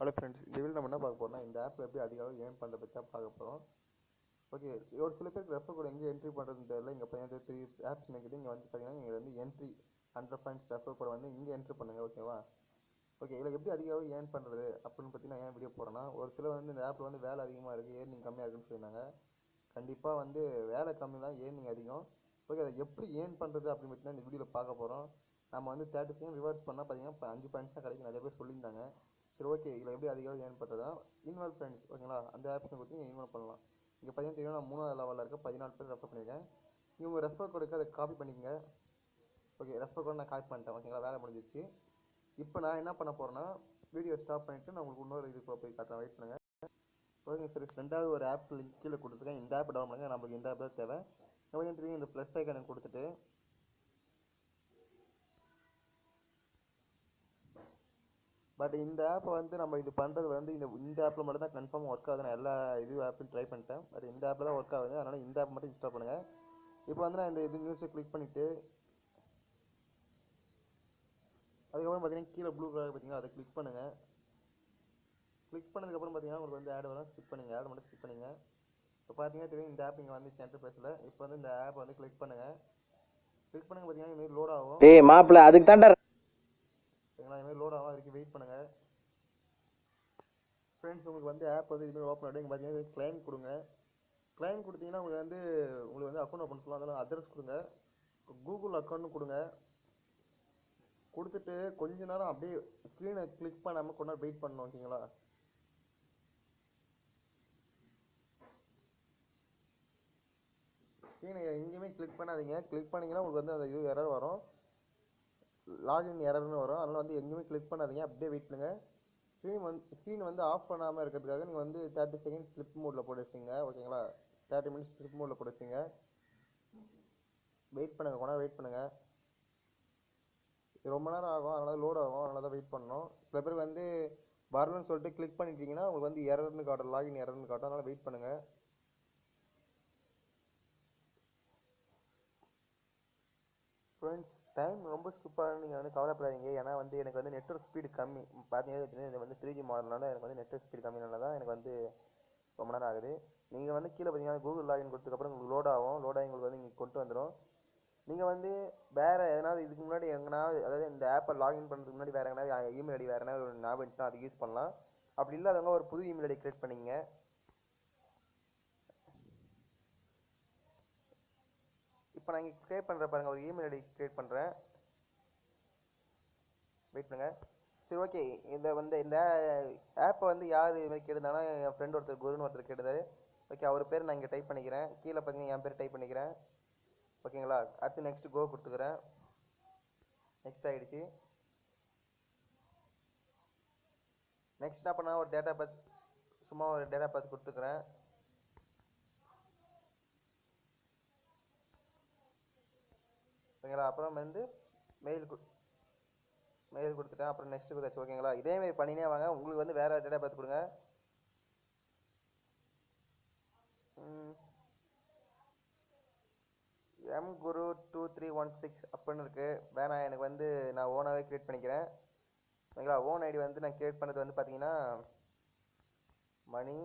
Hello friends இந்த video நம்ம என்ன பார்க்க போகிறோம்னா இந்த ஆப் எப்படி அதிகம் ஏர்ன் பண்ணுறத பற்றி தான் பார்க்க போகிறோம் ஓகே ஒரு சில பேருக்கு ரெஃபர் கோட் எங்கே என்ட்ரி பண்ணுறதுன்னு தெரியல. இங்கே பையன் த்ரீ ஆப்ஸ் நினைக்கிது இங்கே வந்து பார்த்தீங்கன்னா இங்கே வந்து entry hundred points refer code வந்து இங்கே என்ட்ரி பண்ணுங்கள் ஓகேவா ஓகே இதில் எப்படி அதிகமாக ஏர்ன் பண்ணுறது அப்படின்னு பார்த்தீங்கன்னா ஏன் வீடியோ போகிறேன்னா ஒரு சிலர் வந்து இந்த ஆப்பில் வந்து வேலை அதிகமாக இருக்குது ஏர்னிங் கம்மியாக இருக்குன்னு சொல்லியிருந்தாங்க. கண்டிப்பாக வந்து வேலை கம்மி தான் ஏர்னிங் அதிகம். ஓகே அதை எப்படி ஏர்ன் பண்ணுறது அப்படின்னு பார்த்தீங்கன்னா இந்த வீடியோவில் பார்க்க போகிறோம் நம்ம வந்து தேர்ட்டி செகண்ட் ரிவர்ஸ் பண்ணால் பார்த்தீங்கன்னா இப்போ அஞ்சு பாயிண்ட்ஸ் தான் கிடைக்கும். நிறைய பேர் சொல்லியிருந்தாங்க. சரி ஓகே இதில் எப்படி அதிகமாக ஏர்ன் பண்ணுறதுனா இன்வால்வ் ஃப்ரெண்ட்ஸ் ஓகேங்களா அந்த ஆப்ஸை பற்றி நீங்கள் இன்வால்வ் பண்ணலாம். இங்கே பார்த்தீங்கன்னா தெரியும்? நான் மூணாவது லெவலில் இருக்க பதினாலு பேர் ரெஃபர் பண்ணியிருக்கேன் இவங்க ரெஃபர் கொடுக்க அதை காப்பி பண்ணிக்கங்க. ஓகே ரெஃபர் கோட் நான் காப்பி பண்ணிட்டேன். ஓகேங்களா வேலை முடிஞ்சிச்சு இப்போ நான் என்ன பண்ண போகிறேன்னா வீடியோ ஸ்டாப் பண்ணிவிட்டு நான் உங்களுக்கு இன்னொரு இது போய் காட்டுறேன். வெயிட் பண்ணுங்கள் ஓகே சரி ரெண்டாவது ஒரு ஆப் லிங்க் கீழே கொடுத்துருக்கேன். இந்த ஆப் டவுன் பண்ணுங்கள் நம்மளுக்கு இந்த ஆப் தான் தேவை. நம்ம தெரியும்? இந்த ப்ளஸ் ஐக்கனை கொடுத்துட்டு பட் இந்த ஆப்பை வந்து நம்ம இது பண்ணுறது வந்து இந்த இந்த ஆப்பில் மட்டும் தான் கன்ஃபார்ம் ஒர்க் ஆகுது. நான் எல்லா இது ஆப்பையும் ட்ரை பண்ணிட்டேன். பட் இந்த ஆப்பில் தான் ஒர்க் ஆகுது. அதனால் இந்த ஆப் மட்டும் இன்ஸ்டால் பண்ணுங்கள் இப்போ வந்து நான் இந்த இது நியூஸை கிளிக் பண்ணிவிட்டு அதுக்கப்புறம் பார்த்தீங்கன்னா கீழே ப்ளூ கலர் பார்த்தீங்கன்னா அதை கிளிக் பண்ணுங்கள் கிளிக் பண்ணதுக்கப்புறம் பார்த்தீங்கன்னா உங்களுக்கு வந்து ஆட் வரும். ஸ்கிப் பண்ணுங்கள் ஆட் மட்டும் ஸ்கிப் பண்ணுங்கள் இப்போ பார்த்தீங்கன்னா தெரியும் இந்த ஆப் இங்கே வந்து சென்டர் பேசல இப்போ வந்து இந்த ஆப் வந்து கிளிக் பண்ணுங்கள் கிளிக் பண்ணுங்க பார்த்தீங்கன்னா இது லோட் ஆகும். டேய் மாப்பிள்ள அதுக்கு தான்டா சரிங்களா இதுமாதிரி லோட் ஆகும் வரைக்கும் வெயிட் பண்ணுங்கள் ஃப்ரெண்ட்ஸ் உங்களுக்கு வந்து ஆப் வந்து இதுமாதிரி ஓப்பன் ஆகிடும் பார்த்தீங்கன்னா கிளைம் கொடுங்க. கிளைம் கொடுத்தீங்கன்னா உங்களுக்கு வந்து உங்களுக்கு வந்து அக்கௌண்ட் ஓப்பன் சொல்லலாம் அதெல்லாம் அட்ரஸ் கொடுங்க. கூகுள் அக்கௌண்ட்னு கொடுங்க. கொடுத்துட்டு கொஞ்ச நேரம் அப்படியே ஸ்க்ரீனை கிளிக் பண்ணாமல் கொஞ்ச நேரம் வெயிட் பண்ணணும் ஓகேங்களா? ஸ்க்ரீனை எங்கேயுமே கிளிக் பண்ணாதீங்க. கிளிக் பண்ணிங்கன்னா உங்களுக்கு வந்து அந்த இது எரர் வரும். லாகின் எரர்னு வரும். அதனால் வந்து எங்கேயுமே கிளிக் பண்ணாதீங்க. அப்படியே வெயிட் பண்ணுங்க. ஸ்க்ரீன் வந்து ஸ்க்ரீன் வந்து ஆஃப் பண்ணாமல் இருக்கிறதுக்காக நீங்கள் வந்து தேர்ட்டி செகண்ட் ஸ்லிப் மோடில் போட்டு வச்சிங்க ஓகேங்களா தேர்ட்டி மினிட்ஸ் ஸ்லிப் மோடில் போட்டு வச்சிங்க வெயிட் பண்ணுங்கள் கொண்டா வெயிட் பண்ணுங்கள் இது ரொம்ப நேரம் ஆகும். அதனால லோட் ஆகும். அதனால தான் வெயிட் பண்ணணும். சில பேர் வந்து வரலன்னு சொல்லிட்டு கிளிக் பண்ணிட்டீங்கன்னா உங்களுக்கு வந்து எரர்னு காட்டும். லாகின் எரர்னு காட்டும். அதனால் வெயிட் பண்ணுங்கள் ஃப்ரெண்ட்ஸ் டைம் ரொம்ப சூப்பராக நீங்கள் வந்து கவலைப்படாதீங்க. ஏன்னா வந்து எனக்கு வந்து நெட்ஒர்க் ஸ்பீடு கம்மி. பார்த்தீங்கன்னா இது வந்து த்ரீ ஜி மாடல்னால எனக்கு வந்து நெட்ஒர்க் ஸ்பீடு கம்மினால தான் எனக்கு வந்து ரொம்ப நேரம் ஆகுது. நீங்கள் வந்து கீழே பார்த்தீங்கன்னா கூகுள் லாகின் கொடுத்ததுக்கப்புறம் உங்களுக்கு லோட் ஆகும். லோட் ஆகி உங்களுக்கு வந்து இங்கே கொண்டு வந்துடும் நீங்கள் வந்து வேறு எதனாவது இதுக்கு முன்னாடி எங்கேனா அதாவது இந்த ஆப்பை லாகின் பண்ணுறதுக்கு முன்னாடி வேறு எங்கேனா இமெயில் ஐடி வேறு எங்கனாவது ஒரு ஞாபகம் இருந்துச்சுன்னா அது யூஸ் பண்ணலாம். அப்படி இல்லாதவங்க ஒரு புது இமெயில் ஐடி கிரியேட் பண்ணிங்க இப்போ நான் இங்கே க்ரியேட் பண்ணுற பாருங்கள் ஒரு இமெயில் ஐடி க்ரியேட் பண்ணுறேன் வெயிட் பண்ணுங்க. சரி ஓகே இந்த வந்து இந்த ஆப்பை வந்து யார் இது மாதிரி கேட்டிருந்தாங்கன்னா என் ஃப்ரெண்ட் ஒருத்தர் குருன்னு ஒருத்தர் கேட்டிருந்தாரு. ஓகே அவர் பேர் நான் இங்கே டைப் பண்ணிக்கிறேன். கீழே பார்த்தீங்கன்னா என் பேர் டைப் பண்ணிக்கிறேன். ஓகேங்களா அடுத்து நெக்ஸ்ட் கோ கொடுத்துக்கிறேன். நெக்ஸ்ட் ஆகிடுச்சு நெக்ஸ்ட் என்ன பண்ணால் ஒரு டேட்டா பர்த் சும்மா ஒரு டேட்டா பர்த் கொடுத்துக்கிறேன். ஓகேங்களா அப்புறம் வந்து மெயில் மெயில் கொடுத்துட்டேன். அப்புறம் நெக்ஸ்ட் கொடுத்தாச்சு ஓகேங்களா இதே மாதிரி பண்ணினே வாங்க. உங்களுக்கு வந்து வேறு டேட்டா பார்த்து கொடுங்க. M Guru two three one six அப்படின்னு இருக்குது வேணாம் எனக்கு வந்து நான் ஓனாகவே க்ரியேட் பண்ணிக்கிறேன். ஓகேங்களா ஓன் ஐடி வந்து நான் க்ரியேட் பண்ணது வந்து பார்த்தீங்கன்னா மணி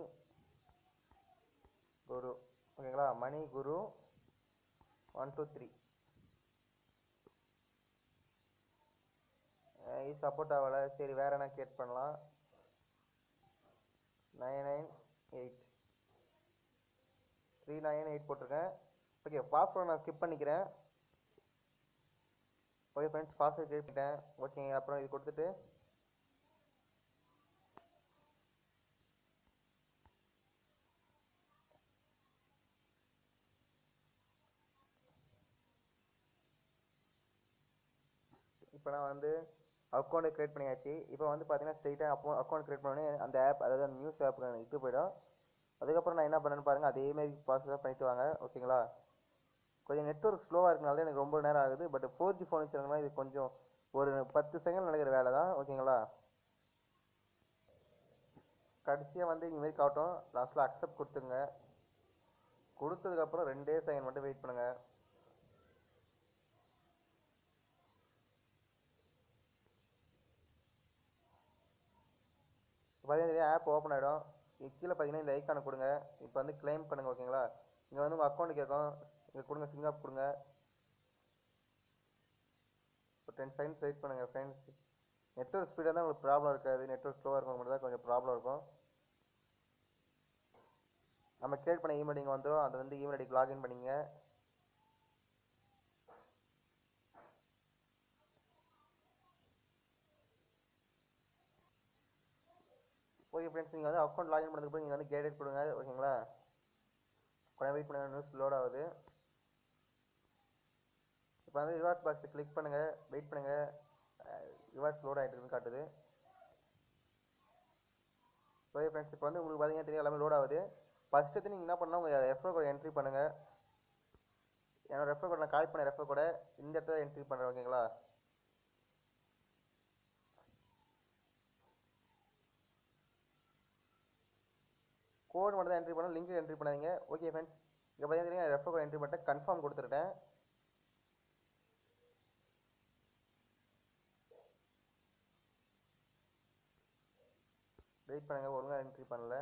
குரு. ஓகேங்களா Mani Guru one two three இது சப்போர்ட் ஆகலை. சரி வேறு என்ன க்ரியேட் பண்ணலாம்? Nine nine eight three nine eight போட்டிருக்கேன். ஓகே பாஸ்வேர்டு நான் ஸ்கிப் பண்ணிக்கிறேன். ஓகே ஃப்ரெண்ட்ஸ் பாஸ்வேர்டு கிரியேட் பண்ணிட்டேன். அப்புறம் இது கொடுத்துட்டு இப்போ நான் வந்து அக்கௌண்ட்டை க்ரியேட் பண்ணியாச்சு. இப்போ வந்து பார்த்தீங்கன்னா ஸ்ட்ரெயிட்டாக அப்போ அக்கௌண்ட் க்ரியேட் பண்ணோடனே அந்த ஆப் அதாவது அந்த நியூஸ் ஆப் இது போயிடும். அதுக்கப்புறம் நான் என்ன பண்ணேன்னு பாருங்கள் அதேமாரி ப்ராசஸாக பண்ணிட்டு வாங்க. ஓகேங்களா? கொஞ்சம் நெட்ஒர்க் ஸ்லோவாக இருக்கனால எனக்கு ரொம்ப நேரம் ஆகுது. பட் ஃபோர் ஜி ஃபோன் வச்சுருந்தா இது கொஞ்சம் ஒரு பத்து செகண்ட் நடக்கிற வேலை தான். ஓகேங்களா? கடைசியாக வந்து இந்த காட்டும். லாஸ்ட்டில் அக்செப்ட் கொடுத்துங்க கொடுத்ததுக்கப்புறம் ரெண்டே செகண்ட் மட்டும் வெயிட் பண்ணுங்கள் பார்த்தீங்கன்னா ஆப் ஓப்பன் ஆகிடும் கீழே பார்த்தீங்கன்னா இந்த ஐக்கானை கொடுங்க. இப்போ வந்து க்ளைம் பண்ணுங்க ஓகேங்களா இங்கே வந்து உங்கள் அக்கௌண்ட் கேட்கும். இங்கே கொடுங்க சிங்காப் கொடுங்க. ஒரு டென் செகண்ட்ஸ் வெயிட் பண்ணுங்கள் ஃப்ரெண்ட்ஸ் நெட்ஒர்க் ஸ்பீடாக தான் உங்களுக்கு ப்ராப்ளம் இருக்காது. நெட்ஒர்க் ஸ்லோவாக இருக்கும் மட்டும் தான் கொஞ்சம் ப்ராப்ளம் இருக்கும். நம்ம கிரியேட் பண்ண இமெயில் இங்கே வந்துடும் அதை வந்து இமெயில் ஐடிக்கு லாகின் பண்ணிங்க ஓகே ஃப்ரெண்ட்ஸ் நீங்கள் வந்து அக்கௌண்ட் லாகின் பண்ணதுக்கப்புறம் நீங்கள் வந்து கேடட் கொடுங்க ஓகேங்களா கொஞ்சம் வெயிட் பண்ணுங்க நியூஸ் லோட் ஆகுது. இப்போ வந்து ரிவார்ட் பாக்ஸை கிளிக் பண்ணுங்கள் வெயிட் பண்ணுங்கள் ரிவார்ட்ஸ் லோட் ஆகிட்டு காட்டுது. ஓகே ஃப்ரெண்ட்ஸ் இப்போ வந்து உங்களுக்கு பார்த்தீங்கன்னா தெரியும் எல்லாமே லோட் ஆகுது. ஃபஸ்ட்டு நீங்கள் என்ன பண்ணால் உங்கள் ரெஃபர் கோட் என்ட்ரி பண்ணுங்கள் என்னோட ரெஃபர் கோட் நான் கால் பண்ண ரெஃபர் கோடை இந்த இடத்துல என்ட்ரி பண்ணுறேன் ஓகேங்களா கோட் மட்டும் தான் என்ட்ரி பண்ணணும் லிங்க் என்ட்ரி பண்ணாதீங்க. ஓகே ஃப்ரெண்ட்ஸ் இங்கே பார்த்தீங்கன்னா ரெஃபர் கோட் என்ட்ரி பண்ணிட்டேன் கன்ஃபார்ம் கொடுத்துருட்டேன் வெயிட் பண்ணுங்கள் ஒழுங்காக என்ட்ரி பண்ணல.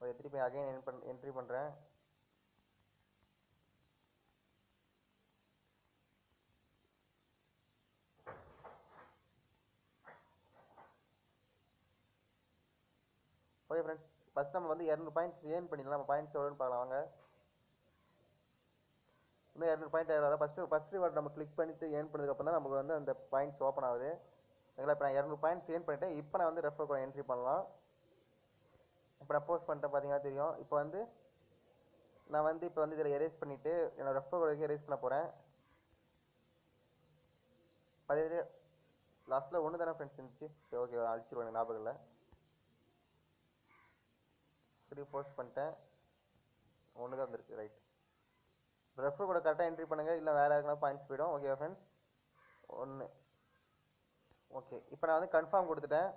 ஓகே திருப்பி அகைன் என் பண் என்ட்ரி பண்ணுறேன் ஓகே ஃப்ரெண்ட்ஸ் ஃபஸ்ட் நம்ம வந்து இரநூறு பாயிண்ட்ஸ் ஏர்ன் பண்ணிடலாம். நம்ம பாயிண்ட்ஸ் எவ்வளோன்னு பார்க்கலாம். வாங்க. இன்னும் இரநூறு பாயிண்ட் ஆயிரம். ஃபஸ்ட்டு ஃபஸ்ட் ரிவார்ட் நம்ம கிளிக் பண்ணிட்டு ஏர்ன் பண்ணதுக்கப்புறம் தான் நமக்கு வந்து அந்த பாயிண்ட்ஸ் ஓப்பன் ஆகுது. ஓகேங்களா இப்போ நான் இரநூறு பாயிண்ட்ஸ் ஏர்ன் பண்ணிட்டேன். இப்போ நான் வந்து ரெஃபர் கோட் என்ட்ரி பண்ணலாம். இப்போ நான் போஸ்ட் பண்ணிட்டேன். பார்த்தீங்கன்னா தெரியும். இப்போ வந்து நான் வந்து இப்போ வந்து இதில் எரேஸ் பண்ணிவிட்டு என்னோட ரெஃபர் கோடுக்கு எரேஸ் பண்ண போகிறேன் அதே லாஸ்ட்டில் ஒன்று தானே ஃப்ரெண்ட்ஸ் இருந்துச்சு? சரி ஓகே அழிச்சிருவேன் எனக்கு ஞாபகம் இல்லை. த்ரீ போஸ்ட் பண்ணிட்டேன்? ஒன்று தான் வந்துருக்கு ரைட் ரெஃபர் கூட கரெக்டாக என்ட்ரி பண்ணுங்கள் இல்லை வேறு யாருக்குனா பாயிண்ட்ஸ் போயிடும். ஓகே ஃப்ரெண்ட்ஸ் ஒன்று ஓகே இப்போ நான் வந்து கன்ஃபார்ம் கொடுத்துட்டேன்.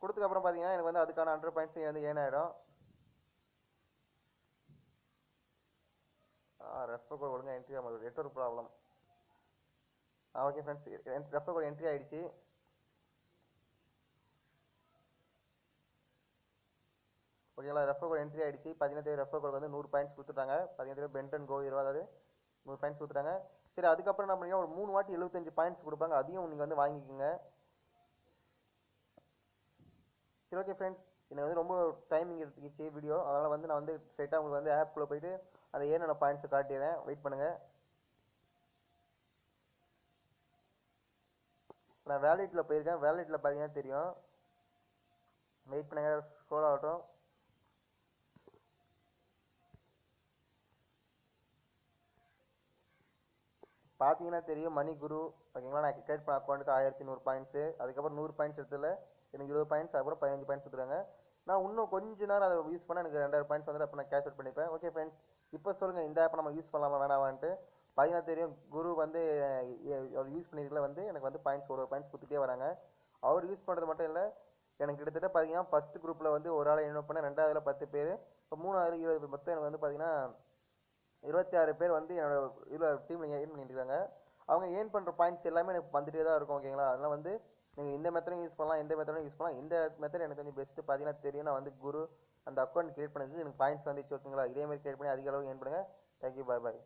கொடுத்ததுக்கப்புறம் பார்த்தீங்கன்னா எனக்கு வந்து அதுக்கான ஹண்ட்ரட் பாயிண்ட்ஸ் வந்து ஏன் ஆகிடும் ரெஃபர் கோட் ஒழுங்காக என்ட்ரி ஆகும் நெட்ஒர்க் ப்ராப்ளம் ஆ okay friends refer code entry ஆகிடுச்சு ஓகேங்களா ரெஃபர் கோட் என்ட்ரி ஆகிடுச்சு பதினெட்டு ரெஃபர் கோட் வந்து நூறு பாயிண்ட்ஸ் கொடுத்துட்டாங்க. பதினெட்டு பென்டன் கோ இருபது நூறு பாயிண்ட்ஸ் கொடுத்துட்டாங்க. சரி அதுக்கப்புறம் என்ன பண்ணீங்க ஒரு மூணு வாட்டி எழுபத்தஞ்சு பாயிண்ட்ஸ் கொடுப்பாங்க. அதையும் நீங்கள் வந்து வாங்கிக்கோங்க. சரி ஓகே ஃப்ரெண்ட்ஸ் எனக்கு வந்து ரொம்ப டைமிங் எடுத்துக்கிச்சு வீடியோ அதனால் வந்து நான் வந்து ஸ்ட்ரைட்டாக உங்களுக்கு வந்து ஆப்குள்ளே போயிட்டு அதை ஏன்னென்ன பாயிண்ட்ஸை காட்டிடுறேன் வெயிட் பண்ணுங்கள் நான் வேலெட்டில் போயிருக்கேன். வேலெட்டில் பார்த்தீங்கன்னா தெரியும். வெயிட் பண்ணுங்கள் ஸ்க்ரோல் ஆகட்டும். பார்த்தீங்கன்னா தெரியும் மணி குரு. ஓகேங்களா? நான் கிரிக்கெட் அக்கௌண்ட்டுக்கு ஆயிரத்தி நூறு பாயிண்ட்ஸு அதுக்கப்புறம் நூறு பாயிண்ட்ஸ் எடுத்துல எனக்கு இருபது பாயிண்ட்ஸ் அதுக்கப்புறம் பதினஞ்சு பாயிண்ட்ஸ் கொடுத்துருக்காங்க நான் இன்னும் கொஞ்ச நேரம் அதை யூஸ் பண்ணால் எனக்கு ரெண்டாயிரம் பாயிண்ட்ஸ் வந்து அப்போ நான் கேஷ் அவுட் பண்ணிப்பேன். ஓகே ஃப்ரெண்ட்ஸ் இப்போ சொல்லுங்கள் இந்த ஆப்பை நம்ம யூஸ் பண்ணலாமா வேணாமான்ட்டு. பார்த்தீங்கன்னா தெரியும் குரு வந்து அவர் யூஸ் பண்ணியிருக்கல வந்து எனக்கு வந்து பாயிண்ட்ஸ் ஒரு பாயிண்ட்ஸ் கொடுத்துட்டே வராங்க. அவர் யூஸ் பண்ணுறது மட்டும் இல்லை எனக்கு கிட்டத்தட்ட பார்த்தீங்கன்னா ஃபஸ்ட் குரூப்பில் வந்து ஒரு ஆள் இன்வைட் பண்ணேன் ரெண்டாவதுல பத்து பேர் இப்போ மூணாவது இருபது மொத்தம் எனக்கு வந்து பார்த்தீங்கன்னா இருபத்தி ஆறு பேர் வந்து என்னோட இதில் டீமில் ஏர்ன் பண்ணிட்டு இருக்காங்க அவங்க ஏர்ன் பண்ணுற பாயிண்ட்ஸ் எல்லாமே எனக்கு வந்துட்டே தான் இருக்கும் ஓகேங்களா அதனால் வந்து நீங்கள் இந்த மெத்தடும் யூஸ் பண்ணலாம் இந்த மெத்தடும் யூஸ் பண்ணலாம். இந்த மெத்தட் எனக்கு கொஞ்சம் பெஸ்ட்டு பார்த்தீங்கன்னா தெரியும். நான் வந்து குரு அந்த அக்கௌண்ட் கிரியேட் பண்ணது எனக்கு பாயிண்ட்ஸ் வந்துச்சு ஓகேங்களா இதே மாதிரி கிரியேட் பண்ணி அதிக அளவு ஏர்ன் பண்ணுங்கள் தேங்க்யூ பாய் பாய்